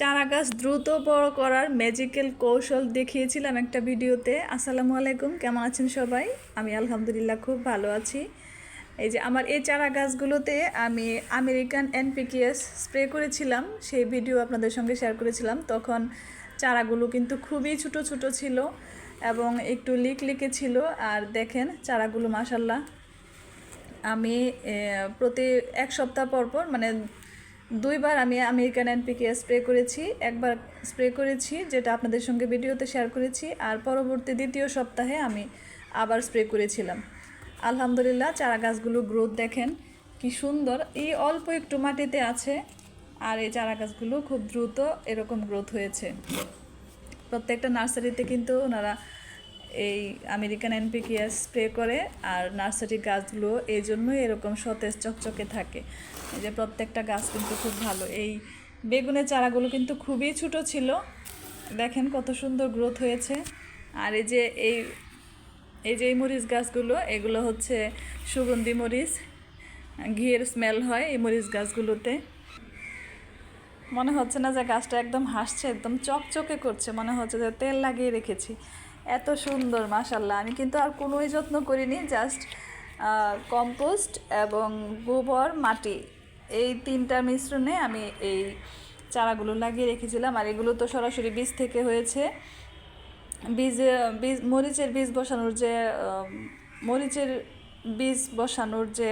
চারা গাছ দ্রুত বড় করার ম্যাজিক্যাল কৌশল দেখিয়েছিলাম একটা ভিডিওতে। আসসালামু আলাইকুম, কেমন আছেন সবাই? আমি আলহামদুলিল্লাহ খুব ভালো আছি। এই যে আমার এই চারা গাছগুলোতে আমি আমেরিকান এনপিকেএস স্প্রে করেছিলাম, সেই ভিডিও আপনাদের সঙ্গে শেয়ার করেছিলাম। তখন চারাগুলো কিন্তু খুবই ছোট ছোট ছিল এবং একটু লিক লিকে ছিল। আর দেখেন চারাগুলো মাসাল্লাহ আমি প্রতি এক সপ্তাহ পর পর মানে দুইবার আমি আমেরিকান এনপিকে স্প্রে করেছি, একবার স্প্রে করেছি, যেটা আপনাদের সঙ্গে ভিডিওতে শেয়ার করেছি, আর পরবর্তী দ্বিতীয় সপ্তাহে আমি আবার স্প্রে করেছিলাম। আলহামদুলিল্লাহ, চারা গাছগুলো গ্রোথ দেখেন, কি সুন্দর। এই অল্প একটু মাটিতে আছে, আর এই চারা গাছগুলো খুব দ্রুত এরকম গ্রোথ হয়েছে। প্রত্যেকটা নার্সারিতে কিন্তু ওনারা এই আমেরিকান এনপিকিয়াস স্প্রে করে আর নার্সারি গাছগুলো এই জন্যই এরকম সতেজ চকচকে থাকে। এই যে প্রত্যেকটা গাছ কিন্তু খুব ভালো। এই বেগুনের চারাগুলো কিন্তু খুবই ছোট ছিল। দেখেন কত সুন্দর গ্রোথ হয়েছে। আর এই যে এই এই যে এই মরিচ গাছগুলো, এগুলো হচ্ছে সুগন্ধি মরিচ। ঘিয়ের স্মেল হয় এই মরিচ গাছগুলোতে। মনে হচ্ছে না যে গাছটা একদম হাসছে, একদম চকচকে করছে। মনে হচ্ছে যে তেল লাগিয়ে রেখেছি। এত সুন্দর মাশাল্লাহ আমি কিন্তু আর কোনোই যত্ন করিনি জাস্ট কম্পোস্ট এবং গোবর, মাটি। এই তিনটা মিশ্রণে আমি এই চারাগুলো লাগিয়ে রেখেছিলাম। আর এগুলো তো সরাসরি বীজ থেকে হয়েছে। বীজ বীজ, মরিচের বীজ বসানোর যে মরিচের বীজ বসানোর যে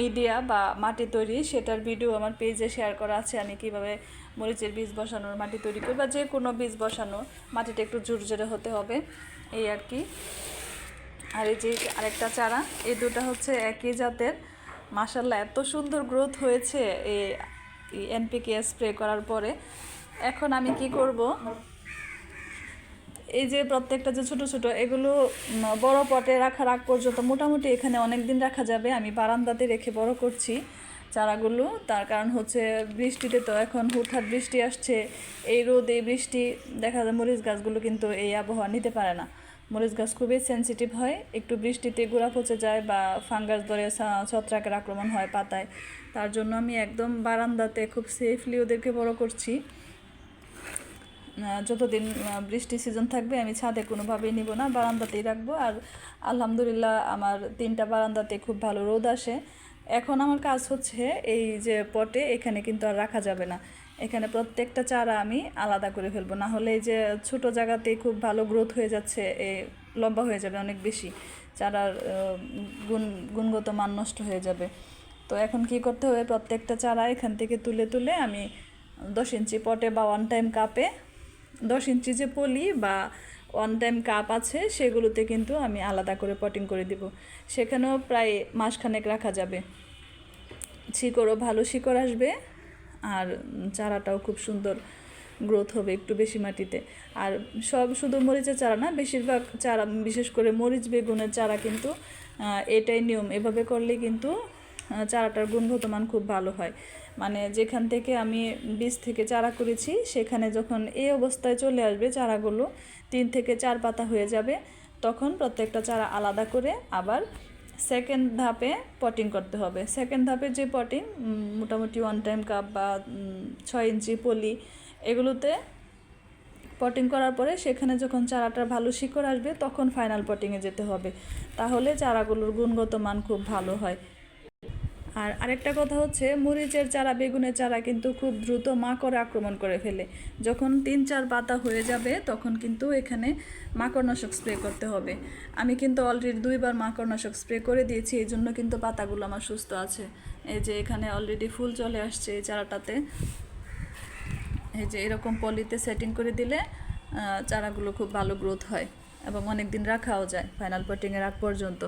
মিডিয়া বা মাটি তৈরি, সেটার ভিডিও আমার পেজে শেয়ার করা আছে। আমি কীভাবে মরিচের বীজ বসানোর মাটি তৈরি করি বা যে কোনো বীজ বসানো, মাটিটা একটু ঝুরঝুরে হতে হবে। এই আর কি। আর এই যে আরেকটা চারা, এই দুটো হচ্ছে একই জাতের। মাসাল্লাহ এত সুন্দর গ্রোথ হয়েছে এই এনপিকে স্প্রে করার পরে। এখন আমি কি করব? এই যে প্রত্যেকটা যে ছোট ছোট, এগুলো বড় পটে রাখার আগ পর্যন্ত মোটামুটি এখানে অনেক দিন রাখা যাবে। আমি বারান্দাতে রেখে বড় করছি চারাগুলো। তার কারণ হচ্ছে বৃষ্টিতে তো এখন হুটহাট বৃষ্টি আসছে। এই রোদ এই বৃষ্টি, দেখা যায় মরিচ গাছগুলো কিন্তু এই আবহাওয়া নিতে পারে না। মরিচ গাছ খুবই সেনসিটিভ হয়। একটু বৃষ্টিতে গোড়া পচে যায় বা ফাঙ্গাস ধরে ছত্রাকের আক্রমণ হয় পাতায়। তার জন্য আমি একদম বারান্দাতে খুব সেফলি ওদেরকে বড় করছি। যতদিন বৃষ্টি সিজন থাকবে, আমি ছাদে কোনোভাবেই নিব না, বারান্দাতেই রাখব। আর আলহামদুলিল্লাহ, আমার তিনটা বারান্দাতে খুব ভালো রোদ আসে। এখন আমার কাজ হচ্ছে এই যে পটে, এখানে কিন্তু আর রাখা যাবে না। এখানে প্রত্যেকটা চারা আমি আলাদা করে ফেলব। না হলে এই যে ছোট জায়গাতেই খুব ভালো গ্রোথ হয়ে যাচ্ছে, এ লম্বা হয়ে যাবে অনেক বেশি। চারার গুণ, গুণগত মান নষ্ট হয়ে যাবে। তো এখন কি করতে হবে? প্রত্যেকটা চারা এখান থেকে তুলে তুলে আমি দশ ইঞ্চি পটে বা ওয়ান টাইম কাপে দশ ইঞ্চি যে পলি বা ওয়ান টাইম কাপ আছে, সেগুলোতে কিন্তু আমি আলাদা করে পটিং করে দিব। সেখানেও প্রায় মাসখানেক রাখা যাবে। শিকড়ও ভালো শিকড় আসবে আর চারাটাও খুব সুন্দর গ্রোথ হবে একটু বেশি মাটিতে। আর সব শুধু মরিচের চারা না, বেশিরভাগ চারা, বিশেষ করে মরিচ, বেগুনের চারা কিন্তু এটাই নিয়ম। এভাবে করলে কিন্তু চারাটার গুণগত মান খুব ভালো হয়। মানে যেখান থেকে আমি বীজ থেকে চারা করেছি, সেখানে যখন এই অবস্থায় চলে আসবে চারাগুলো, তিন থেকে চার পাতা হয়ে যাবে, তখন প্রত্যেকটা চারা আলাদা করে আবার সেকেন্ড ধাপে পটিং করতে হবে। সেকেন্ড ধাপে যে পটিং মোটামুটি ওয়ান টাইম কাপ বা ছয় ইঞ্চি পলি, এগুলোতে পটিং করার পরে সেখানে যখন চারাটার ভালো শিকড় আসবে, তখন ফাইনাল পটিংয়ে যেতে হবে। তাহলে চারাগুলোর গুণগত মান খুব ভালো হয়। আর আরেকটা কথা হচ্ছে, মরিচের চারা, বেগুনের চারা কিন্তু খুব দ্রুত মাকড় আক্রমণ করে ফেলে। যখন তিন চার পাতা হয়ে যাবে, তখন কিন্তু এখানে মাকড়নাশক স্প্রে করতে হবে। আমি কিন্তু অলরেডি দুইবার মাকড়নাশক স্প্রে করে দিয়েছি, এই জন্য কিন্তু পাতাগুলো আমার সুস্থ আছে। এই যে এখানে অলরেডি ফুল চলে আসছে এই চারাটাতে। এই যে এরকম পলিতে সেটিং করে দিলে চারাগুলো খুব ভালো গ্রোথ হয় এবং অনেক দিন রাখাও যায় ফাইনাল পটিংয়ের আগ পর্যন্ত।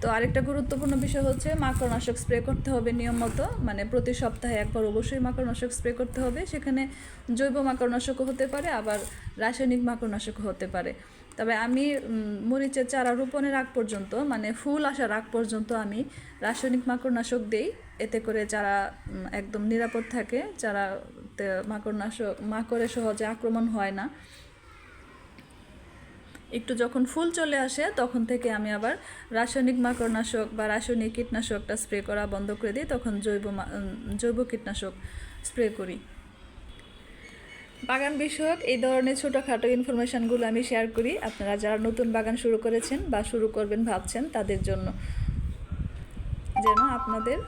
তো আরেকটা গুরুত্বপূর্ণ বিষয় হচ্ছে মাকড়নাশক স্প্রে করতে হবে নিয়ম মতো মানে প্রতি সপ্তাহে একবার অবশ্যই মাকড়নাশক স্প্রে করতে হবে। সেখানে জৈব মাকড়নাশকও হতে পারে, আবার রাসায়নিক মাকড়নাশকও হতে পারে। তবে আমি মরিচের চারা রোপণের আগ পর্যন্ত মানে ফুল আসার আগ পর্যন্ত আমি রাসায়নিক মাকড়নাশক দেই। এতে করে চারা একদম নিরাপদ থাকে চারাতে মাকড়নাশক, মাকড়ে সহজে আক্রমণ হয় না একটু যখন ফুল চলে আসে, তখন থেকে আমি আবার রাসায়নিক মাকড়নাশক বা রাসায়নিক কীটনাশকটা স্প্রে করা বন্ধ করে দিই, তখন জৈব জৈব কীটনাশক স্প্রে করি। বাগান বিষয়ক এই ধরনের ছোটোখাটো ইনফরমেশানগুলো আমি শেয়ার করি। আপনারা যারা নতুন বাগান শুরু করেছেন বা শুরু করবেন ভাবছেন, তাদের জন্য যেন আপনাদের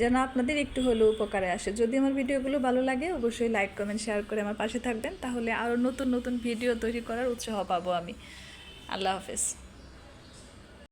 যেন আপনাদের একটু হলেও উপকারে আসে। যদি আমার ভিডিওগুলো ভালো লাগে, অবশ্যই লাইক কমেন্ট শেয়ার করে আমার পাশে থাকবেন। তাহলে আরও নতুন নতুন ভিডিও তৈরি করার উৎসাহ পাবো আমি। আল্লাহ হাফেজ।